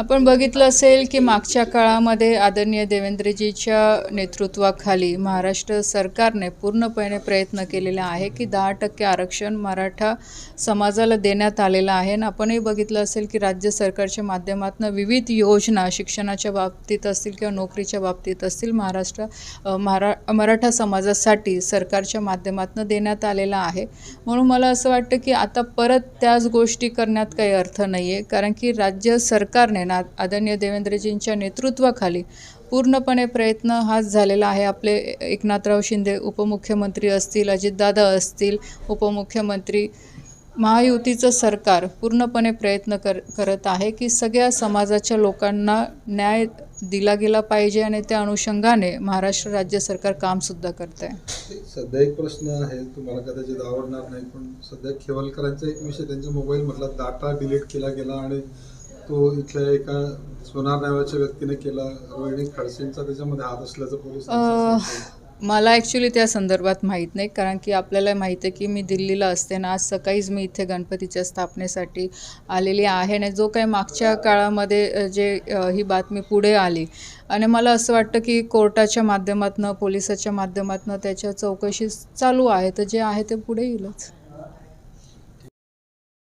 आपण बघितलं असेल की मागच्या काळामध्ये आदरणीय देवेंद्रजीच्या नेतृत्वाखाली महाराष्ट्र सरकारने पूर्णपणे प्रयत्न केलेला आहे की दहा टक्के आरक्षण मराठा समाजाला देण्यात आलेलं आहे. आणि आपणही बघितलं असेल की राज्य सरकारच्या माध्यमातून विविध योजना शिक्षणाच्या बाबतीत असतील किंवा नोकरीच्या बाबतीत असतील महाराष्ट्र अ, महारा मराठा समाजासाठी सरकारच्या माध्यमातून देण्यात आलेला आहे. म्हणून मला असं वाटतं की आता परत त्याच गोष्टी करण्यात काही अर्थ नाही आहे कारण की राज्य सरकारने ना आदरणीय देवेंद्रजींच्या नेतृत्वाखाली पूर्णपणे प्रयत्न हाच झालेला आहे. आपले एकनाथराव शिंदे उपमुख्यमंत्री असतील अजितदादा असतील उपमुख्यमंत्री महायुतीचं सरकार पूर्णपणे प्रयत्न कर करत आहे की सगळ्या समाजाच्या लोकांना न्याय दिला गेला पाहिजे आणि त्या अनुषंगाने महाराष्ट्र राज्य सरकार कामसुद्धा करत आहे सध्या एक प्रश्न आहे तुम्हाला कदाचित आवडणार नाही पण सध्या खेवलकरांचा एक विषय त्यांच्या मोबाईलमधला डाटा डिलीट केला गेला आणि तो इथल्या एका सोनार नावाच्या व्यक्तीने केला. रोहिणी खडसेंचा त्याच्यामध्ये हात असल्याचं पोलीस मला ॲक्च्युली त्या संदर्भात माहीत नाही कारण की आपल्याला माहीत आहे की मी दिल्लीला असते ना आज सकाळीच मी इथे गणपतीच्या स्थापनेसाठी आलेली आहे आणि जो काही मागच्या काळामध्ये जे ही बातमी पुढे आली. आणि मला असं वाटतं की कोर्टाच्या माध्यमातून पोलिसाच्या माध्यमातून त्याच्या चौकशी चालू आहे तर जे आहे ते पुढे येईलच.